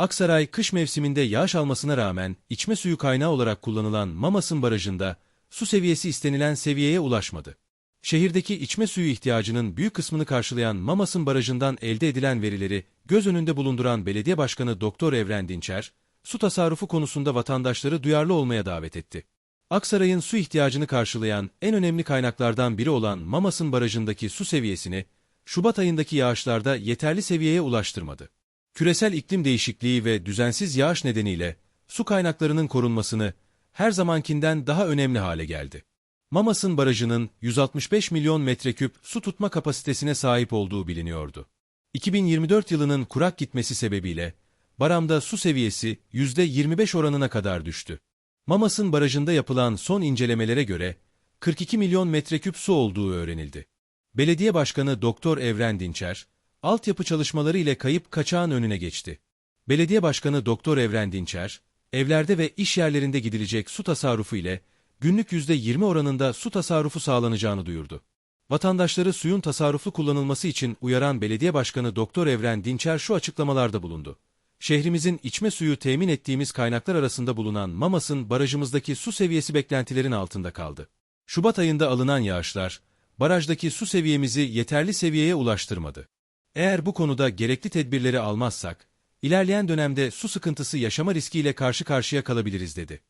Aksaray kış mevsiminde yağış almasına rağmen içme suyu kaynağı olarak kullanılan Mamas'ın barajında su seviyesi istenilen seviyeye ulaşmadı. Şehirdeki içme suyu ihtiyacının büyük kısmını karşılayan Mamas'ın barajından elde edilen verileri göz önünde bulunduran Belediye Başkanı Doktor Evren Dinçer, su tasarrufu konusunda vatandaşları duyarlı olmaya davet etti. Aksaray'ın su ihtiyacını karşılayan en önemli kaynaklardan biri olan Mamas'ın barajındaki su seviyesini, Şubat ayındaki yağışlarda yeterli seviyeye ulaştırmadı. Küresel iklim değişikliği ve düzensiz yağış nedeniyle su kaynaklarının korunmasını her zamankinden daha önemli hale geldi. Mamas'ın barajının 165 milyon metreküp su tutma kapasitesine sahip olduğu biliniyordu. 2024 yılının kurak gitmesi sebebiyle Baram'da su seviyesi %25 oranına kadar düştü. Mamas'ın barajında yapılan son incelemelere göre 42 milyon metreküp su olduğu öğrenildi. Belediye Başkanı Doktor Evren Dinçer, altyapı çalışmaları ile kayıp kaçağın önüne geçti. Belediye Başkanı Doktor Evren Dinçer, evlerde ve iş yerlerinde gidilecek su tasarrufu ile günlük %20 oranında su tasarrufu sağlanacağını duyurdu. Vatandaşları suyun tasarruflu kullanılması için uyaran Belediye Başkanı Doktor Evren Dinçer şu açıklamalarda bulundu. Şehrimizin içme suyu temin ettiğimiz kaynaklar arasında bulunan Mamas'ın barajımızdaki su seviyesi beklentilerin altında kaldı. Şubat ayında alınan yağışlar, barajdaki su seviyemizi yeterli seviyeye ulaştırmadı. Eğer bu konuda gerekli tedbirleri almazsak, ilerleyen dönemde su sıkıntısı yaşama riskiyle karşı karşıya kalabiliriz dedi.